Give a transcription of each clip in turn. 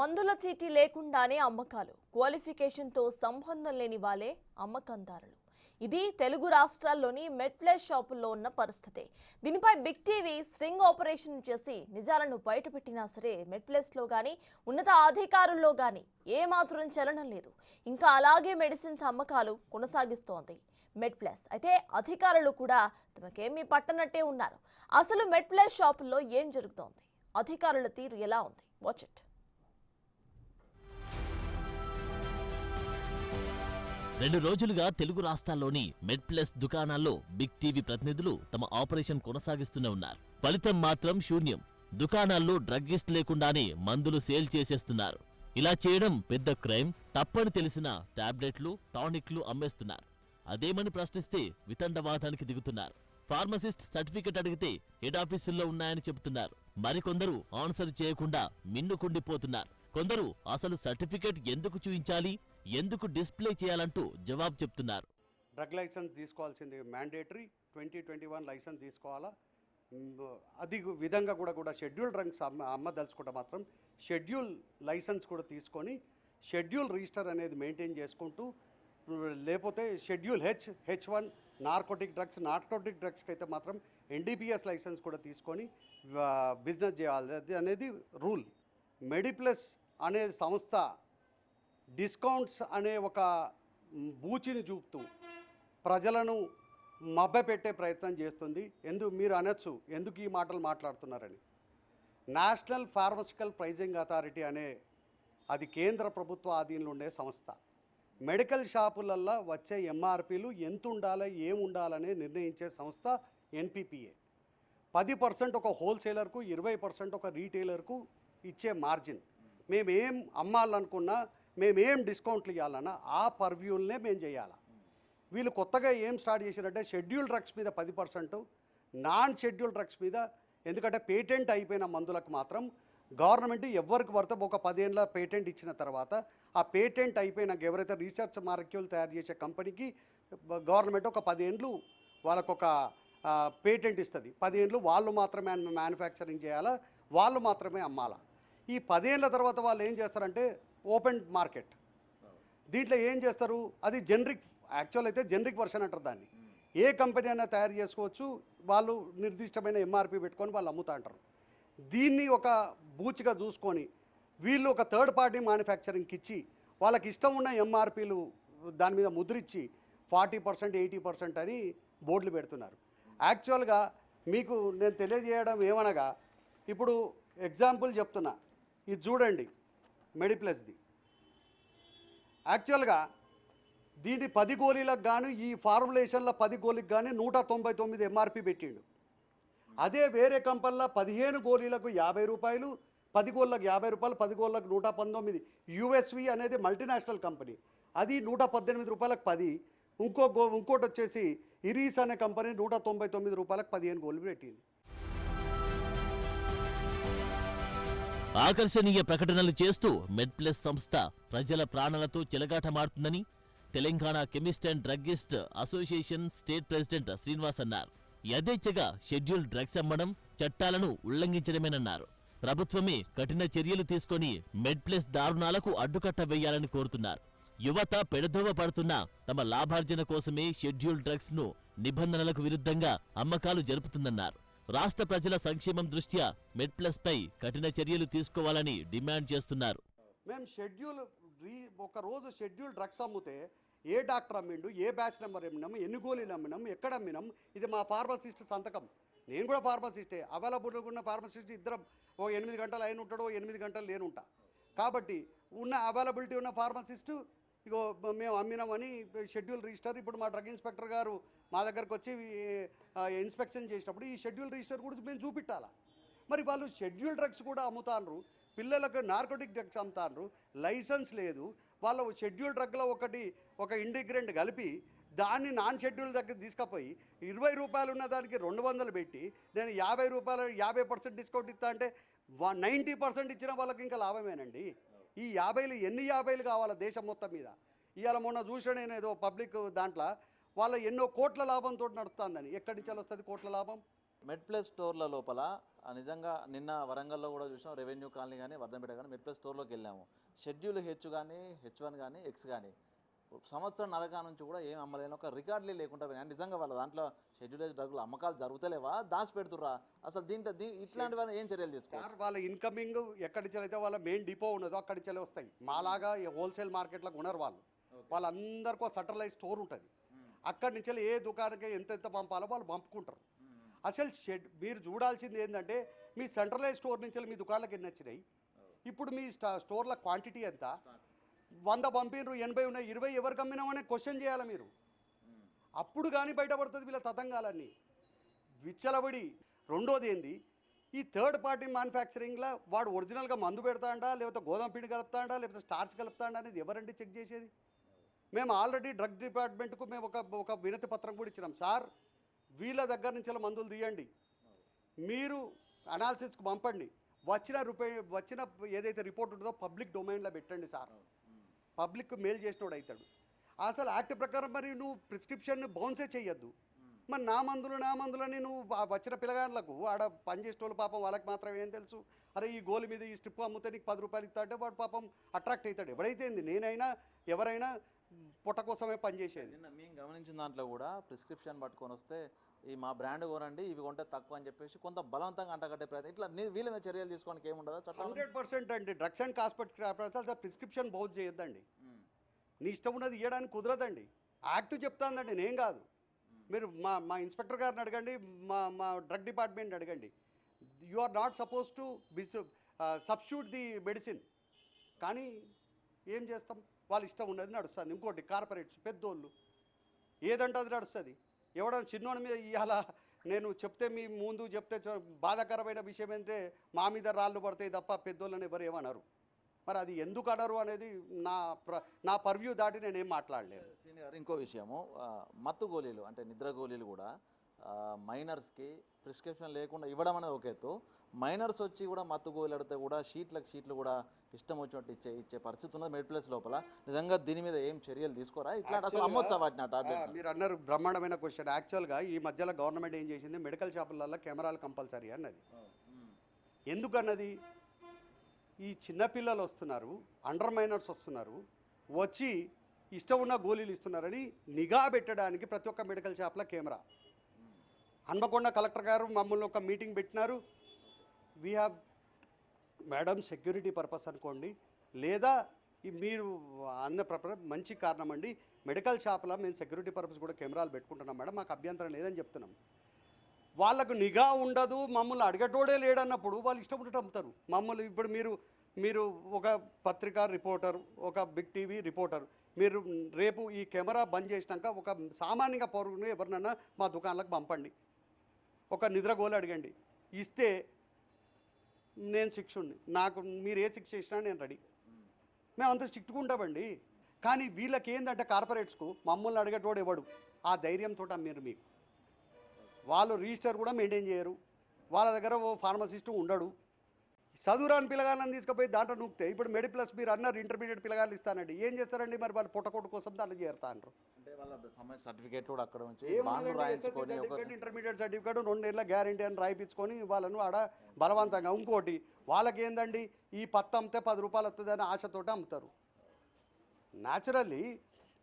మందుల చీటీ లేకుండానే అమ్మకాలు. క్వాలిఫికేషన్తో సంబంధం లేని వాళ్ళే అమ్మకందారులు. ఇది తెలుగు రాష్ట్రాల్లోని మెట్ప్లేస్ షాపుల్లో ఉన్న పరిస్థితి. దీనిపై బిగ్ టీవీ స్ట్రింగ్ ఆపరేషన్ చేసి నిజాలను బయటపెట్టినా సరే మెట్ప్లేస్లో కానీ ఉన్నత అధికారుల్లో కానీ ఏమాత్రం చలనం లేదు. ఇంకా అలాగే మెడిసిన్స్ అమ్మకాలు కొనసాగిస్తోంది మెడ్ప్లస్ అయితే అధికారులు కూడా తమకేమీ పట్టనట్టే ఉన్నారు. అసలు మెడ్ప్లస్ షాపుల్లో ఏం జరుగుతోంది? అధికారుల తీరు ఎలా ఉంది? Watch it. రెండు రోజులుగా తెలుగు రాష్ట్రాల్లోని మెడ్ ప్లస్ దుకాణాల్లో బిగ్ టీవీ ప్రతినిధులు తమ ఆపరేషన్ కొనసాగిస్తూనే ఉన్నారు. ఫలితం మాత్రం శూన్యం. దుకాణాల్లో డ్రగ్గిస్ట్ లేకుండానే మందులు సేల్ చేసేస్తున్నారు. ఇలా చేయడం పెద్ద క్రైమ్ తప్పని తెలిసిన టాబ్లెట్లు టానిక్లు అమ్మేస్తున్నారు. అదేమని ప్రశ్నిస్తే వితండవాదానికి దిగుతున్నారు. ఫార్మసిస్ట్ సర్టిఫికెట్ అడిగితే హెడ్ ఆఫీసుల్లో ఉన్నాయని చెబుతున్నారు. మరికొందరు ఆన్సర్ చేయకుండా మిన్నుకుండిపోతున్నారు. కొందరు అసలు సర్టిఫికెట్ ఎందుకు చూయించాలి? ఎందుకు డిస్ప్లే చేయాలంటూ జవాబు చెప్తున్నారు. డ్రగ్ లైసెన్స్ తీసుకోవాల్సింది mandatory twenty twenty one licence తీసుకోవాలా. అది విధంగా కూడా కూడా షెడ్యూల్ డ్రగ్స్ అమ్మ అమ్మదలుచుకుంటే మాత్రం షెడ్యూల్ లైసెన్స్ కూడా తీసుకొని షెడ్యూల్ రిజిస్టర్ అనేది మెయింటైన్ చేసుకుంటూ లేకపోతే schedule H H one narcotic drugs narcotic డ్రగ్స్కి అయితే మాత్రం ఎన్డీపీఎస్ లైసెన్స్ కూడా తీసుకొని బిజినెస్ చేయాలి. అది అనేది రూల్. మెడిప్లస్ అనే సంస్థ డిస్కౌంట్స్ అనే ఒక బూచిని చూపుతూ ప్రజలను మభ్యపెట్టే ప్రయత్నం చేస్తుంది. ఎందుకు మీరు అనొచ్చు ఎందుకు ఈ మాటలు మాట్లాడుతున్నారని. నేషనల్ ఫార్మసికల్ ప్రైజింగ్ అథారిటీ అనే అది కేంద్ర ప్రభుత్వ ఆధీనంలో ఉండే సంస్థ. మెడికల్ షాపులల్లో వచ్చే ఎంఆర్పీలు ఎంత ఉండాలి ఏం ఉండాలని నిర్ణయించే సంస్థ ఎన్పిపిఏ. పది పర్సెంట్ ఒక హోల్సేలర్కు ఇరవై పర్సెంట్ ఒక రీటైలర్కు ఇచ్చే మార్జిన్. మేమేం అమ్మాలనుకున్నా మేమేం డిస్కౌంట్లు ఇవ్వాలన్నా ఆ పర్వ్యూల్నే మేము చేయాలి. వీళ్ళు కొత్తగా ఏం స్టార్ట్ చేశారంటే షెడ్యూల్ డ్రగ్స్ మీద పది పర్సెంట్ నాన్ షెడ్యూల్ డ్రగ్స్ మీద ఎందుకంటే పేటెంట్ అయిపోయిన మందులకు మాత్రం గవర్నమెంట్ ఎవరికి పడితే ఒక పదేళ్ళ పేటెంట్ ఇచ్చిన తర్వాత ఆ పేటెంట్ అయిపోయినాక ఎవరైతే రీసెర్చ్ మార్క్యూల్ తయారు చేసే కంపెనీకి గవర్నమెంట్ ఒక పదేళ్ళు వాళ్ళకు ఒక పేటెంట్ ఇస్తుంది. పదేళ్ళు వాళ్ళు మాత్రమే మ్యానుఫ్యాక్చరింగ్ చేయాలా వాళ్ళు మాత్రమే అమ్మాలా. ఈ పదేళ్ళ తర్వాత వాళ్ళు ఏం చేస్తారంటే ఓపెన్ మార్కెట్. దీంట్లో ఏం చేస్తారు? అది జనరిక్ యాక్చువల్ అయితే జనరిక్ వర్షన్ అంటారు దాన్ని. ఏ కంపెనీ అయినా తయారు చేసుకోవచ్చు. వాళ్ళు నిర్దిష్టమైన ఎంఆర్పి పెట్టుకొని వాళ్ళు అమ్ముతా అంటారు. దీన్ని ఒక బూచిగా చూసుకొని వీళ్ళు ఒక థర్డ్ పార్టీ మ్యానుఫ్యాక్చరింగ్కి ఇచ్చి వాళ్ళకి ఇష్టం ఉన్న ఎంఆర్పీలు దాని మీద ముద్రిచ్చి ఫార్టీ పర్సెంట్ ఎయిటీ పర్సెంట్ అని బోర్డులు పెడుతున్నారు. యాక్చువల్గా మీకు నేను తెలియజేయడం ఏమనగా ఇప్పుడు ఎగ్జాంపుల్ చెప్తున్నా. ఇది చూడండి. మెడిప్లస్ది యాక్చువల్గా దీని పది గోళీలకు గాను ఈ ఫార్ములేషన్ల పది గోళీకి కానీ నూట తొంభై తొమ్మిది ఎంఆర్పి పెట్టిండు. అదే వేరే కంపెనీలో పదిహేను గోళీలకు యాభై రూపాయలు పది గోళ్ళకు యాభై రూపాయలు పది గోళ్ళకు నూట పంతొమ్మిది. యుఎస్వి అనేది మల్టీనేషనల్ కంపెనీ అది నూట పద్దెనిమిది రూపాయలకు పది. ఇంకో గో ఇంకోటి వచ్చేసి ఇరీస్ అనే కంపెనీ నూట తొంభై తొమ్మిది రూపాయలకు పదిహేను గోళ్ళు పెట్టింది. ఆకర్షణీయ ప్రకటనలు చేస్తూ మెడ్ప్లస్ సంస్థ ప్రజల ప్రాణాలతో చెలగాటమాడుతుందని Telangana chemist and druggist association state president Srinivas అన్నారు. యథేచ్ఛగా షెడ్యూల్ డ్రగ్స్ అమ్మడం చట్టాలను ఉల్లంఘించడమేనన్నారు. ప్రభుత్వమే కఠిన చర్యలు తీసుకొని మెడ్ప్లస్ దారుణాలకు అడ్డుకట్ట వేయాలని కోరుతున్నారు. యువత పెడదోవ పడుతున్న తమ లాభార్జన కోసమే షెడ్యూల్ డ్రగ్స్ను నిబంధనలకు విరుద్ధంగా అమ్మకాలు జరుపుతుందన్నారు. రాష్ట్ర ప్రజల సంక్షేమం దృష్ట్యా మెడ్ప్లస్ పై కఠిన చర్యలు తీసుకోవాలని డిమాండ్ చేస్తున్నారు. మేము షెడ్యూల్ ఒక రోజు షెడ్యూల్ డ్రగ్స్ అమ్మితే ఏ డాక్టర్ అమ్మిండు ఏ బ్యాచ్ నెంబర్ అమ్మినాం ఎన్ని గోళీలు అమ్మినాం ఎక్కడ అమ్మినాం ఇది మా ఫార్మసిస్ట్ సంతకం. నేను కూడా ఫార్మసిస్టే అవైలబుల్గా ఉన్న ఫార్మసిస్ట్ ఇద్దరం. ఓ ఎనిమిది గంటలు అయిన ఉంటాడు ఓ ఎనిమిది గంటలు లేనుంటా. కాబట్టి ఉన్న అవైలబిలిటీ ఉన్న ఫార్మసిస్టు ఇగో మేము అమ్మినామని షెడ్యూల్ రిజిస్టర్ ఇప్పుడు మా డ్రగ్ ఇన్స్పెక్టర్ గారు మా దగ్గరకు వచ్చి ఇన్స్పెక్షన్ చేసినప్పుడు ఈ షెడ్యూల్ రిజిస్టర్ కూడా మేము చూపించాలా మరి వాళ్ళు షెడ్యూల్ డ్రగ్స్ కూడా అమ్ముతాండ్రు పిల్లలకు నార్కోటిక్ డ్రగ్స్ అమ్ముతాన్రు లైసెన్స్ లేదు వాళ్ళ షెడ్యూల్ డ్రగ్లో ఒకటి ఒక ఇండిగ్రెంట్ కలిపి దాన్ని నాన్ షెడ్యూల్ దగ్గర తీసుకుపోయి ఇరవై రూపాయలు ఉన్న దానికి రెండు వందలు పెట్టి నేను యాభై రూపాయలు యాభై పర్సెంట్ డిస్కౌంట్ ఇస్తా అంటే నైంటీ పర్సెంట్ ఇచ్చిన వాళ్ళకి ఇంకా లాభమేనండి? ఈ యాభైలు ఎన్ని యాభైలు కావాలా దేశం మొత్తం మీద? ఇవాళ మొన్న చూసిన నేను ఏదో పబ్లిక్ దాంట్లో వాళ్ళ ఎన్నో కోట్ల లాభంతో నడుస్తుందని. ఎక్కడి నుంచి వస్తుంది కోట్ల లాభం? మెడ్ ప్లస్ స్టోర్ల లోపల నిజంగా నిన్న వరంగల్లో కూడా చూసాం రెవెన్యూ కాలనీ కానీ వర్ధంపేట కానీ మెడ్ ప్లస్ స్టోర్లోకి వెళ్ళాము. షెడ్యూల్ హెచ్ కానీ హెచ్ వన్ కానీ ఎక్స్ కానీ సంవత్సరం నరకా నుంచి కూడా ఏం అమ్మలేని ఒక రికార్డులే లేకుండా పోయినాయి. అంటే నిజంగా వాళ్ళ దాంట్లో షెడ్యూల్ డ్రగ్లు అమ్మకాలు జరుగుతలేవా? దాచి పెడుతుర్రా అసలు దీంట్లో దీ ఇట్లాంటి వాళ్ళని ఏం చర్యలు తీసుకోవాలి? సార్ వాళ్ళ ఇన్కమింగ్ ఎక్కడి నుంచి అయితే వాళ్ళ మెయిన్ డిపో ఉన్నదో అక్కడి నుంచి వస్తాయి. మాలాగా హోల్సేల్ మార్కెట్లకు ఉన్నారు వాళ్ళు. వాళ్ళందరికీ ఒక సటర్లైజ్ స్టోర్ ఉంటుంది. అక్కడి నుంచి ఏ దుకాణానికి ఎంత ఎంత పంపాలో వాళ్ళు పంపుకుంటారు. అసలు షెడ్ మీరు చూడాల్సింది ఏంటంటే మీ సెంట్రలైజ్ స్టోర్ నుంచి మీ దుకాణాలకు ఎన్ని వచ్చినాయి? ఇప్పుడు మీ స్టా స్టోర్ల క్వాంటిటీ ఎంత? వంద పంపినరు ఎనభై ఉన్నాయి ఇరవై ఎవరు కమ్మినామనే క్వశ్చన్ చేయాలి మీరు? అప్పుడు కానీ బయటపడుతుంది వీళ్ళ తతంగాలన్నీ. విచ్చలబడి రెండోది ఏంది? ఈ థర్డ్ పార్టీ మ్యానుఫ్యాక్చరింగ్లో వాడు ఒరిజినల్గా మందు పెడతాడా లేకపోతే గోధుమ పిండి కలుపుతాడా లేకపోతే స్టార్చ్ కలుపుతాడా అనేది ఎవరండి చెక్ చేసేది? మేము ఆల్రెడీ డ్రగ్ డిపార్ట్మెంట్కు మేము ఒక ఒక వినతి పత్రం కూడా ఇచ్చినాం. సార్ వీళ్ళ దగ్గర నుంచి మందులు తీయండి. మీరు అనాలిసిస్కి పంపండి. వచ్చిన రూపాయి వచ్చిన ఏదైతే రిపోర్ట్ ఉంటుందో పబ్లిక్ డొమైన్లో పెట్టండి సార్. పబ్లిక్ మెయిల్ చేసినోడు అవుతాడు అసలు యాక్ట్ ప్రకారం మరి నువ్వు ప్రిస్క్రిప్షన్ బౌన్సే చేయొద్దు మరి నా మందులు నా మందులని నువ్వు వచ్చిన పిల్లగాళ్ళకు ఆడ పనిచేసేటోళ్ళు పాపం వాళ్ళకి మాత్రం ఏం తెలుసు? అరే ఈ గోలు మీద ఈ స్ట్రిప్ అమ్ముతే నీకు పది రూపాయలు ఇస్తా వాడు పాపం అట్రాక్ట్ అవుతాడు ఎవడైతే నేనైనా ఎవరైనా పొట్ట కోసమే పనిచేసేది నిన్న మేము గమనించిన దాంట్లో కూడా ప్రిస్క్రిప్షన్ పట్టుకొని వస్తే ఈ మా బ్రాండ్ కొనండి ఇవి కొంటే తక్కువ అని చెప్పేసి కొంత బలవంతంగా అంటగట్టే ప్రయత్నం. ఇట్లా వీళ్ళ మీద చర్యలు తీసుకోవడానికి ఏముండదా? చట్టాలు హండ్రెడ్ పర్సెంట్ అండి. డ్రగ్స్ అండ్ కాస్మెటిక్ ప్రిస్క్రిప్షన్ బౌజ్ చేయొద్దండి. నీ ఇష్టం ఉన్నది ఇవ్వడానికి కుదరదండి. యాక్ట్ చెప్తాందండి నేను కాదు. మీరు మా మా ఇన్స్పెక్టర్ గారిని అడగండి మా మా డ్రగ్ డిపార్ట్మెంట్ అడగండి. You are not suppose to be substitute the medicine కానీ ఏం చేస్తాం? వాళ్ళ ఇష్టం ఉన్నది నడుస్తుంది. ఇంకోటి కార్పొరేట్స్ పెద్దోళ్ళు ఏదంటే అది నడుస్తుంది. ఎవడన్నా చిన్నోడి మీద ఇవాళ నేను చెప్తే మీ ముందు చెప్తే బాధాకరమైన విషయం ఏంటంటే మా మీద రాళ్ళు పడతాయి తప్ప పెద్దోళ్ళని ఎవరు ఏమనరు. మరి అది ఎందుకు అనరు అనేది నా ప్ర నా పర్వ్యూ దాటి నేనేం మాట్లాడలేను. ఇంకో విషయము. మత్తు గోళీలు అంటే నిద్ర గోళీలు కూడా మైనర్స్కి ప్రిస్క్రిప్షన్ లేకుండా ఇవ్వడం అనేది ఎత్తు. మైనర్స్ వచ్చి కూడా మత్తు గోళీలు అడితే కూడా షీట్లకు షీట్లు కూడా ఇష్టం వచ్చినట్టు ఇచ్చే ఇచ్చే పరిస్థితి ఉన్నది మెడ్ ప్లేస్ లోపల. నిజంగా దీని మీద ఏం చర్యలు తీసుకోరా? ఇట్లా అసలు అమ్మొచ్చా వాటిని టాబ్లెట్స్ మీరు అన్నారు బ్రహ్మాండమైన క్వశ్చన్ యాక్చువల్గా ఈ మధ్యలో గవర్నమెంట్ ఏం చేసింది? మెడికల్ షాపులలో కెమెరాలు కంపల్సరీ అన్నది. ఎందుకన్నది? ఈ చిన్నపిల్లలు వస్తున్నారు అండర్ మైనర్స్ వస్తున్నారు వచ్చి ఇష్టం ఉన్న గోళీలు ఇస్తున్నారని నిఘా పెట్టడానికి ప్రతి ఒక్క మెడికల్ షాప్లో కెమెరా. హన్మకొండ కలెక్టర్ గారు మమ్మల్ని ఒక మీటింగ్ పెట్టినారు. We have madam security purpose అనుకోండి. లేదా మీరు అన్న మంచి కారణం అండి. మెడికల్ షాప్లో మేము సెక్యూరిటీ పర్పస్ కూడా కెమెరాలు పెట్టుకుంటున్నాం మేడం. మాకు అభ్యంతరం లేదని చెప్తున్నాం. వాళ్ళకు నిఘా ఉండదు. మమ్మల్ని అడిగేటోడే లేడన్నప్పుడు వాళ్ళు ఇష్టం ఉన్నట్టు అమ్ముతారు. మమ్మల్ని ఇప్పుడు మీరు మీరు ఒక పత్రికా రిపోర్టర్ ఒక బిగ్ టీవీ రిపోర్టర్ మీరు రేపు ఈ కెమెరా బంద్ చేసినాక ఒక సామాన్యంగా పౌరుని ఎవరినైనా మా దుకాణాలకు పంపండి. ఒక నిద్రగోలు అడగండి. ఇస్తే నేను శిక్షుణ్ణి. నాకు మీరు ఏ శిక్ష ఇచ్చినా నేను రెడీ. మేము అంత స్ట్రిక్ట్గా ఉంటామండి. కానీ వీళ్ళకి ఏంటంటే కార్పొరేట్స్కు మమ్మల్ని అడిగేటోడు ఎవడు? ఆ ధైర్యంతో మీరు మీకు. వాళ్ళు రిజిస్టర్ కూడా మెయింటైన్ చేయరు. వాళ్ళ దగ్గర ఓ ఫార్మసిస్ట్ ఉండడు. చదువురాని పిల్లగాళ్ళని తీసుకుపోయి దాంట్లో నూక్తే ఇప్పుడు మెడి ప్లస్ మీరు అన్నారు ఇంటర్మీడియట్ పిల్లగాళ్ళు ఇస్తానండి. ఏం చేస్తారండి మరి వాళ్ళు పుట్టకొట్టు కోసం దాంట్లో చేరుతా అంటారు సర్టిఫికేట్ కూడా అక్కడ రాయించుకొని ఇంటర్మీడియట్ సర్టిఫికేట్ రెండేళ్ళ గ్యారంటీ అని రాయిపించుకొని వాళ్ళను ఆడ బలవంతంగా ఇంకోటి వాళ్ళకి ఏందండి? ఈ పత్తి అమ్మితే పది రూపాయలు వస్తుంది అని ఆశతోటి అమ్ముతారు. న్యాచురల్లీ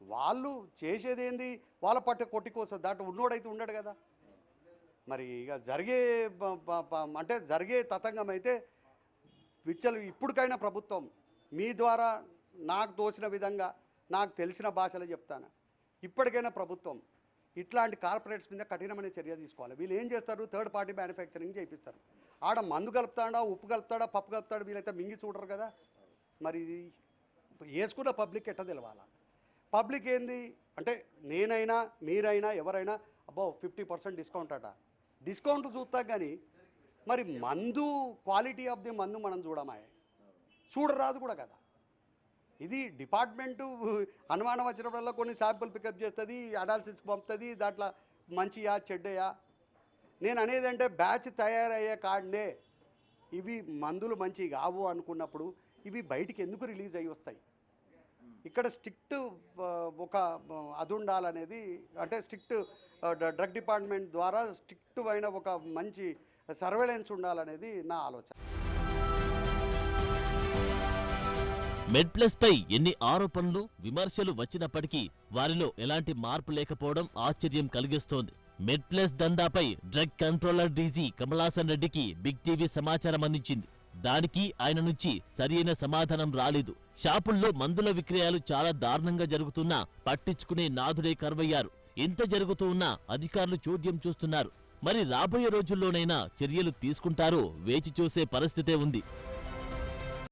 వాళ్ళు చేసేది ఏంది? వాళ్ళ పట్టే కొట్టి కోసం దాంట్లో ఉన్నోడైతే ఉండడు కదా. మరి ఇక జరిగే అంటే జరిగే తతంగం అయితే విచ్చలు ఇప్పటికైనా ప్రభుత్వం మీ ద్వారా నాకు తోచిన విధంగా నాకు తెలిసిన భాషలో చెప్తాను. ఇప్పటికైనా ప్రభుత్వం ఇట్లాంటి కార్పొరేట్స్ మీద కఠినమైన చర్య తీసుకోవాలి. వీళ్ళు ఏం చేస్తారు? థర్డ్ పార్టీ మ్యానుఫ్యాక్చరింగ్ చేయిస్తారు ఆడ మందు కలుపుతాడా? ఉప్పు కలుపుతాడా? పప్పు కలుపుతాడా? వీళ్ళైతే మింగి చూడరు కదా. మరి ఇది వేసుకున్న పబ్లిక్ ఎట్ట తెలవాలా? పబ్లిక్ ఏంది? అంటే నేనైనా మీరైనా ఎవరైనా అబ్బో ఫిఫ్టీ పర్సెంట్ డిస్కౌంట్ అట. డిస్కౌంట్ చూస్తా కానీ మరి మందు క్వాలిటీ ఆఫ్ ది మందు మనం చూడమాయే. చూడరాదు కూడా కదా. ఇది డిపార్ట్మెంటు అనుమానం వచ్చినప్పుడల్లా కొన్ని శాంపుల్ పికప్ చేస్తుంది అనాలిసిస్కి పంపుతుంది దాంట్లో మంచియా చెడ్డయా? నేను అనేది అంటే బ్యాచ్ తయారయ్యే కాడనే. ఇవి మందులు మంచి కావు అనుకున్నప్పుడు ఇవి బయటికి ఎందుకు రిలీజ్ అయ్యి వస్తాయి? ఇక్కడ స్ట్రిక్ట్ ఒక అది ఉండాలనేది అంటే స్ట్రిక్ట్ డ్రగ్ డిపార్ట్మెంట్ ద్వారా స్ట్రిక్ట్ అయిన ఒక మంచి సర్వేలెన్స్ ఉండాలనేది నా ఆలోచన. మెడ్ ప్లస్ పై ఎన్ని ఆరోపణలు విమర్శలు వచ్చినప్పటికీ వారిలో ఎలాంటి మార్పు లేకపోవడం ఆశ్చర్యం కలిగిస్తోంది. మెడ్ ప్లస్ దందాపై డ్రగ్ కంట్రోలర్ డీజీ కమలాసన్ రెడ్డికి బిగ్ టీవీ సమాచారం అందించింది. దానికి ఆయన నుంచి సరియైన సమాధానం రాలేదు. షాపుల్లో మందుల విక్రయాలు చాలా దారుణంగా జరుగుతున్నా పట్టించుకునే నాథుడే కరువయ్యారు. ఇంత జరుగుతూ ఉన్నా అధికారులు చోద్యం చూస్తున్నారు. మరి రాబోయే రోజుల్లోనైనా చర్యలు తీసుకుంటారో వేచి చూసే పరిస్థితే ఉంది.